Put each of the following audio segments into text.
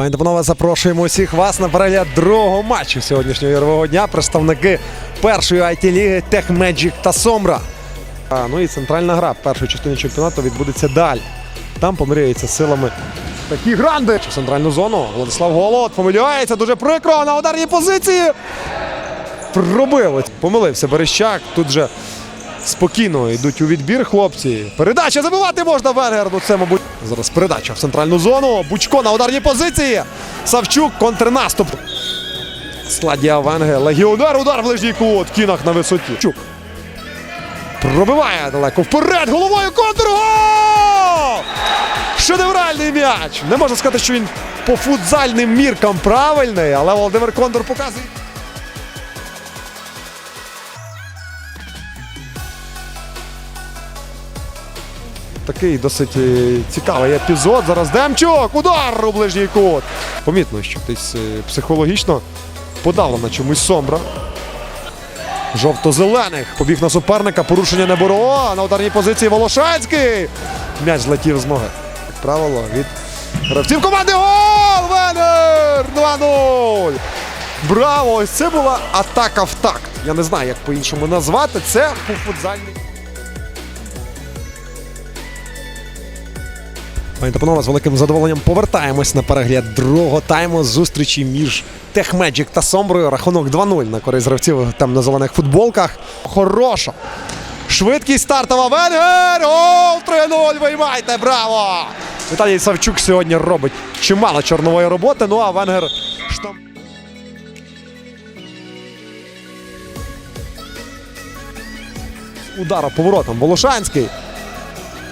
Пані панове, запрошуємо усіх вас на перегляд другого матчу сьогоднішнього ігрового дня. Представники першої IT-ліги Техмеджік та Сомбра. А, ну і центральна гра першої частини чемпіонату відбудеться далі. Там помиряється силами такі гранди. В центральну зону Владислав Голод помиляється дуже прикро на ударній позиції. Пробили. Помилився Берещак. Тут же спокійно йдуть у відбір хлопці. Передача забивати можна Венгер. Ну це, мабуть, зараз передача в центральну зону. Бучко на ударній позиції. Савчук контрнаступ. Сладія Венге. Легіонер. Удар в ближній кут. Кінах на висоті. Чук. Пробиває далеко вперед. Головою. Гол! Шедевральний м'яч. Не можна сказати, що він по футзальним міркам правильний, але Володимир Кондор показує. Такий досить е, цікавий епізод. Зараз Демчук. Удар у ближній кут. Помітно, що десь е, психологічно подавлена чомусь Сомбра. Жовто-зелених. Побіг на суперника. Порушення не було. На ударній позиції Волошанський. М'яч злетів з ноги. Як правило, від гравців команди гол! Венер! 2-0! Браво! Ось це була атака в такт. Я не знаю, як по-іншому назвати. Це був футзальний. Пані та з великим задоволенням повертаємось на перегляд другого тайму зустрічі між Техмеджик та Сомброю. Рахунок 2-0 на користь гравців в темно-зелених футболках. Хороша. Швидкість стартова Венгер! Гол 3-0! Виймайте! Браво! Віталій Савчук сьогодні робить чимало чорнової роботи. Ну а Венгер штам. Удара поворотом. Волошанський.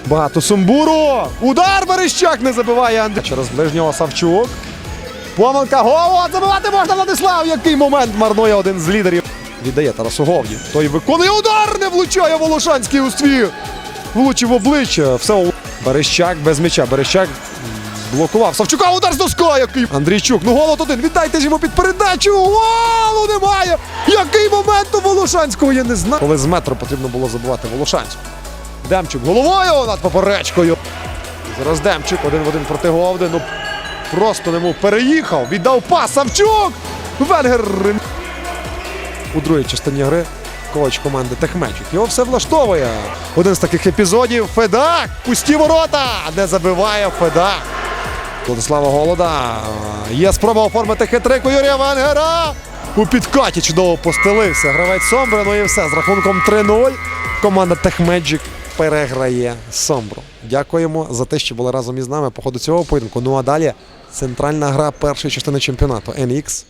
Багато сумбуру. Удар Берещак не забиває Андрій. Через ближнього Савчук. Помилка гол. Забивати можна Владислав. Який момент марнує один з лідерів. Віддає Тарасу Говні. Той виконує удар. Не влучає Волошанський у ствір. Влучив обличчя. Все. Берещак без м'яча. Берещак блокував. Савчука удар з доскою. Який Андрійчук. Ну голод один. Віддайте ж йому під передачу. Голу немає. Який момент у Волошанського я не знаю. Коли з метру потрібно було забивати Волошанську. Демчук головою над поперечкою. Зараз Демчук один в один проти Говди. Ну просто немов переїхав. Віддав пас. Савчук. Венгер. У другій частині гри коуч команди Техмеджик. Його все влаштовує. Один з таких епізодів. Федак. Пусті ворота. Не забиває Федак. Владислава Голода. Є спроба оформити хитрик у Юрія Венгера. У підкаті чудово постелився. Гравець Сомбри. Ну і все. З рахунком 3-0. Команда Техмеджик переграє Сомбру. Дякуємо за те, що були разом із нами по ходу цього поєдинку. Ну а далі центральна гра першої частини чемпіонату NX